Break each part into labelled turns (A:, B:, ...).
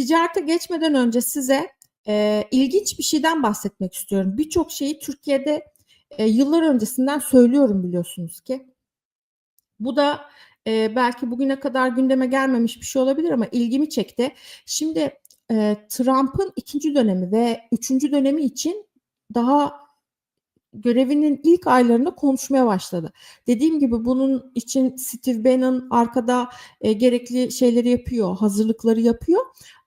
A: Ticarete geçmeden önce size e, ilginç bir şeyden bahsetmek istiyorum. Birçok şeyi Türkiye'de e, yıllar öncesinden söylüyorum biliyorsunuz ki. Bu da e, belki bugüne kadar gündeme gelmemiş bir şey olabilir ama ilgimi çekti. Şimdi e, Trump'ın ikinci dönemi ve üçüncü dönemi için daha görevinin ilk aylarında konuşmaya başladı. Dediğim gibi bunun için Steve Bannon arkada e, gerekli şeyleri yapıyor, hazırlıkları yapıyor.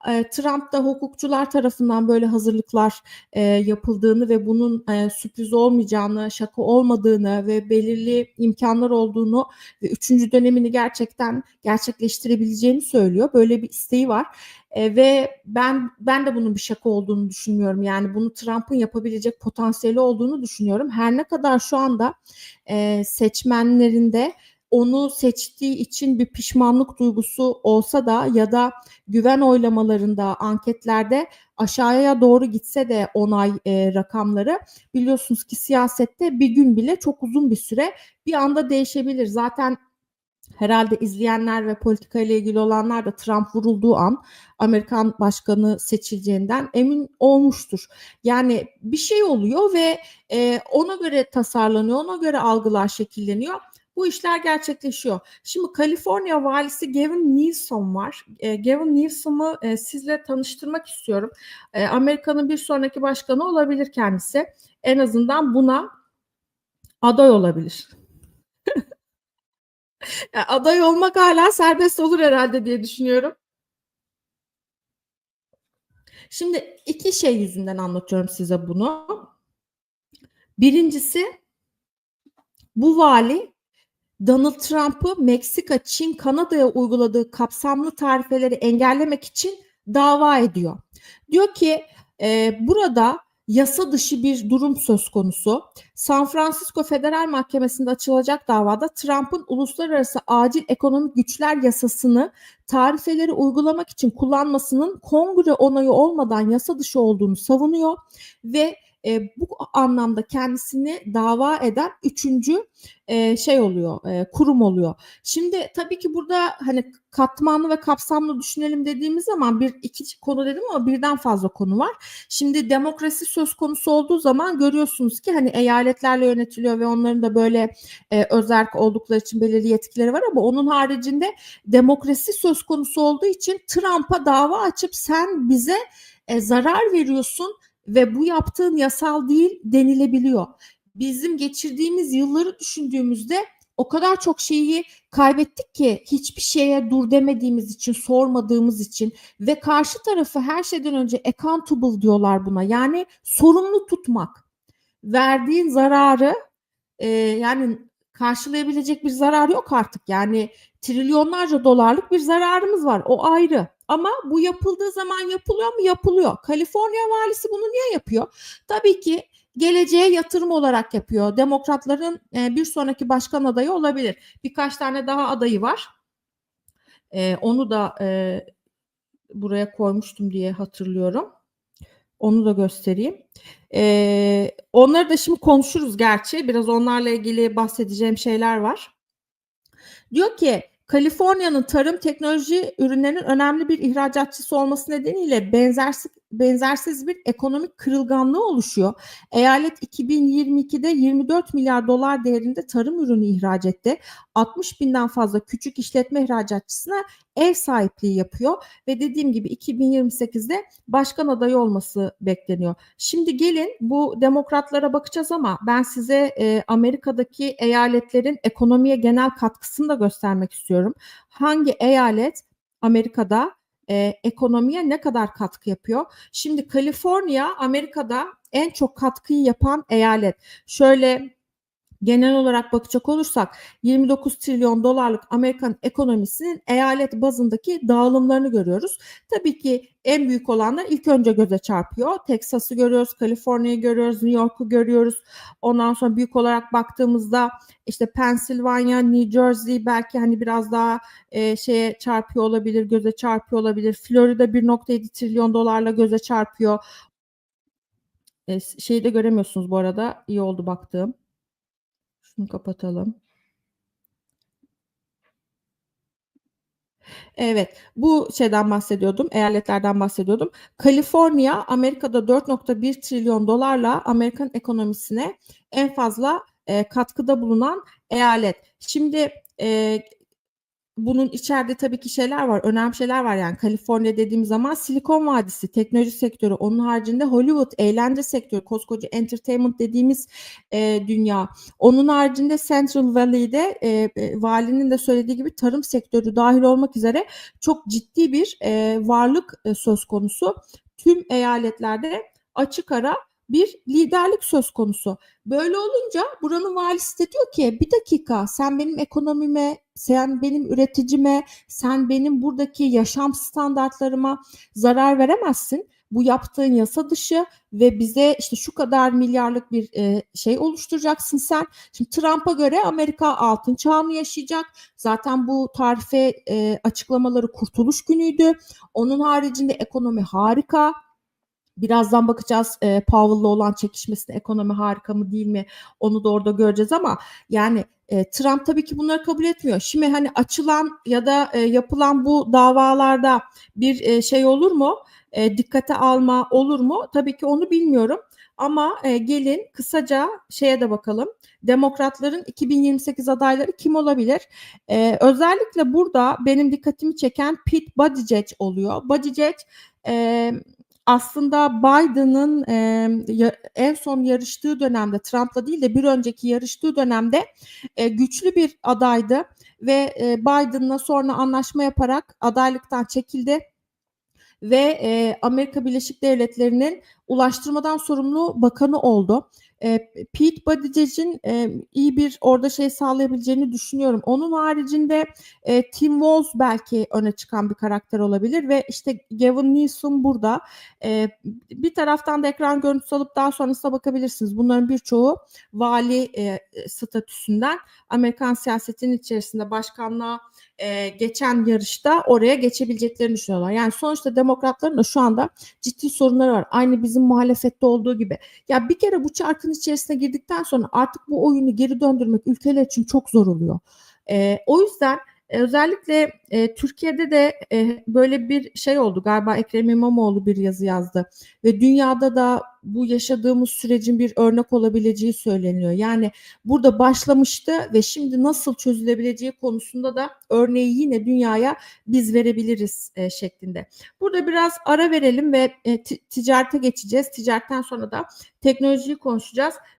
A: E, Trump da hukukçular tarafından böyle hazırlıklar e, yapıldığını ve bunun e, sürpriz olmayacağını, şaka olmadığını ve belirli imkanlar olduğunu ve üçüncü dönemini gerçekten gerçekleştirebileceğini söylüyor. Böyle bir isteği var. E, ve ben ben de bunun bir şaka olduğunu düşünmüyorum. Yani bunu Trump'ın yapabilecek potansiyeli olduğunu düşünüyorum. Her ne kadar şu anda e, seçmenlerinde onu seçtiği için bir pişmanlık duygusu olsa da ya da güven oylamalarında, anketlerde aşağıya doğru gitse de onay e, rakamları biliyorsunuz ki siyasette bir gün bile çok uzun bir süre bir anda değişebilir. Zaten herhalde izleyenler ve politika ile ilgili olanlar da Trump vurulduğu an Amerikan başkanı seçileceğinden emin olmuştur. Yani bir şey oluyor ve e, ona göre tasarlanıyor, ona göre algılar şekilleniyor. Bu işler gerçekleşiyor. Şimdi Kaliforniya valisi Gavin Newsom var. E, Gavin Newsom'u e, sizle tanıştırmak istiyorum. E, Amerika'nın bir sonraki başkanı olabilir kendisi. En azından buna aday olabilir. Aday olmak hala serbest olur herhalde diye düşünüyorum. Şimdi iki şey yüzünden anlatıyorum size bunu. Birincisi bu vali Donald Trump'ı Meksika, Çin, Kanada'ya uyguladığı kapsamlı tarifeleri engellemek için dava ediyor. Diyor ki e, burada yasa dışı bir durum söz konusu. San Francisco Federal Mahkemesi'nde açılacak davada Trump'ın uluslararası acil ekonomik güçler yasasını tarifeleri uygulamak için kullanmasının kongre onayı olmadan yasa dışı olduğunu savunuyor ve e, bu anlamda kendisini dava eden üçüncü e, şey oluyor, e, kurum oluyor. Şimdi tabii ki burada hani katmanlı ve kapsamlı düşünelim dediğimiz zaman bir iki konu dedim ama birden fazla konu var. Şimdi demokrasi söz konusu olduğu zaman görüyorsunuz ki hani eyaletlerle yönetiliyor ve onların da böyle e, özerk oldukları için belirli yetkileri var ama onun haricinde demokrasi söz konusu olduğu için Trump'a dava açıp sen bize e, zarar veriyorsun ve bu yaptığın yasal değil denilebiliyor. Bizim geçirdiğimiz yılları düşündüğümüzde o kadar çok şeyi kaybettik ki hiçbir şeye dur demediğimiz için, sormadığımız için ve karşı tarafı her şeyden önce accountable diyorlar buna. Yani sorumlu tutmak. Verdiğin zararı e, yani karşılayabilecek bir zarar yok artık. Yani trilyonlarca dolarlık bir zararımız var. O ayrı. Ama bu yapıldığı zaman yapılıyor mu? Yapılıyor. Kaliforniya valisi bunu niye yapıyor? Tabii ki geleceğe yatırım olarak yapıyor. Demokratların e, bir sonraki başkan adayı olabilir. Birkaç tane daha adayı var. E, onu da e, buraya koymuştum diye hatırlıyorum. Onu da göstereyim. Ee, onları da şimdi konuşuruz gerçi. Biraz onlarla ilgili bahsedeceğim şeyler var. Diyor ki Kaliforniya'nın tarım teknoloji ürünlerinin önemli bir ihracatçısı olması nedeniyle benzersiz, benzersiz bir ekonomik kırılganlığı oluşuyor. Eyalet 2022'de 24 milyar dolar değerinde tarım ürünü ihraç etti. 60 binden fazla küçük işletme ihracatçısına ev sahipliği yapıyor ve dediğim gibi 2028'de başkan adayı olması bekleniyor. Şimdi gelin bu demokratlara bakacağız ama ben size e, Amerika'daki eyaletlerin ekonomiye genel katkısını da göstermek istiyorum. Hangi eyalet Amerika'da e, ekonomiye ne kadar katkı yapıyor? Şimdi Kaliforniya Amerika'da en çok katkıyı yapan eyalet. Şöyle genel olarak bakacak olursak 29 trilyon dolarlık Amerikan ekonomisinin eyalet bazındaki dağılımlarını görüyoruz. Tabii ki en büyük olanlar ilk önce göze çarpıyor. Texas'ı görüyoruz, Kaliforniya'yı görüyoruz, New York'u görüyoruz. Ondan sonra büyük olarak baktığımızda işte Pennsylvania, New Jersey belki hani biraz daha e, şeye çarpıyor olabilir, göze çarpıyor olabilir. Florida 1.7 trilyon dolarla göze çarpıyor. E, şeyi de göremiyorsunuz bu arada. İyi oldu baktığım. Şunu kapatalım. Evet, bu şeyden bahsediyordum, eyaletlerden bahsediyordum. Kaliforniya, Amerika'da 4.1 trilyon dolarla Amerikan ekonomisine en fazla e, katkıda bulunan eyalet. Şimdi e, bunun içeride tabii ki şeyler var, önemli şeyler var yani Kaliforniya dediğim zaman Silikon Vadisi, teknoloji sektörü, onun haricinde Hollywood, eğlence sektörü, koskoca entertainment dediğimiz e, dünya. Onun haricinde Central Valley'de e, e, valinin de söylediği gibi tarım sektörü dahil olmak üzere çok ciddi bir e, varlık e, söz konusu. Tüm eyaletlerde açık ara bir liderlik söz konusu. Böyle olunca buranın valisi de diyor ki bir dakika sen benim ekonomime, sen benim üreticime, sen benim buradaki yaşam standartlarıma zarar veremezsin. Bu yaptığın yasa dışı ve bize işte şu kadar milyarlık bir e, şey oluşturacaksın sen. Şimdi Trump'a göre Amerika altın çağını yaşayacak. Zaten bu tarife e, açıklamaları kurtuluş günüydü. Onun haricinde ekonomi harika. Birazdan bakacağız e, Powell'la olan çekişmesinde ekonomi harika mı değil mi onu da orada göreceğiz ama yani e, Trump tabii ki bunları kabul etmiyor. Şimdi hani açılan ya da e, yapılan bu davalarda bir e, şey olur mu? E, dikkate alma olur mu? Tabii ki onu bilmiyorum. Ama e, gelin kısaca şeye de bakalım. Demokratların 2028 adayları kim olabilir? E, özellikle burada benim dikkatimi çeken Pete Buttigieg oluyor. Buttigieg e, aslında Biden'ın e, en son yarıştığı dönemde Trump'la değil de bir önceki yarıştığı dönemde e, güçlü bir adaydı ve e, Biden'la sonra anlaşma yaparak adaylıktan çekildi ve e, Amerika Birleşik Devletleri'nin ulaştırmadan sorumlu bakanı oldu. E, Pete Buttigieg'in e, iyi bir orada şey sağlayabileceğini düşünüyorum. Onun haricinde e, Tim Walz belki öne çıkan bir karakter olabilir ve işte Gavin Newsom burada. E, bir taraftan da ekran görüntüsü alıp daha sonrasına bakabilirsiniz. Bunların birçoğu vali e, statüsünden Amerikan siyasetinin içerisinde başkanlığa e, geçen yarışta oraya geçebileceklerini düşünüyorlar. Yani sonuçta demokratların da şu anda ciddi sorunları var. Aynı bizim muhalefette olduğu gibi. Ya bir kere bu çarkın içerisine girdikten sonra artık bu oyunu geri döndürmek ülkeler için çok zor oluyor. E, o yüzden özellikle e, Türkiye'de de e, böyle bir şey oldu galiba Ekrem İmamoğlu bir yazı yazdı ve dünyada da bu yaşadığımız sürecin bir örnek olabileceği söyleniyor. Yani burada başlamıştı ve şimdi nasıl çözülebileceği konusunda da örneği yine dünyaya biz verebiliriz e, şeklinde. Burada biraz ara verelim ve e, ticarete geçeceğiz. Ticaretten sonra da teknolojiyi konuşacağız.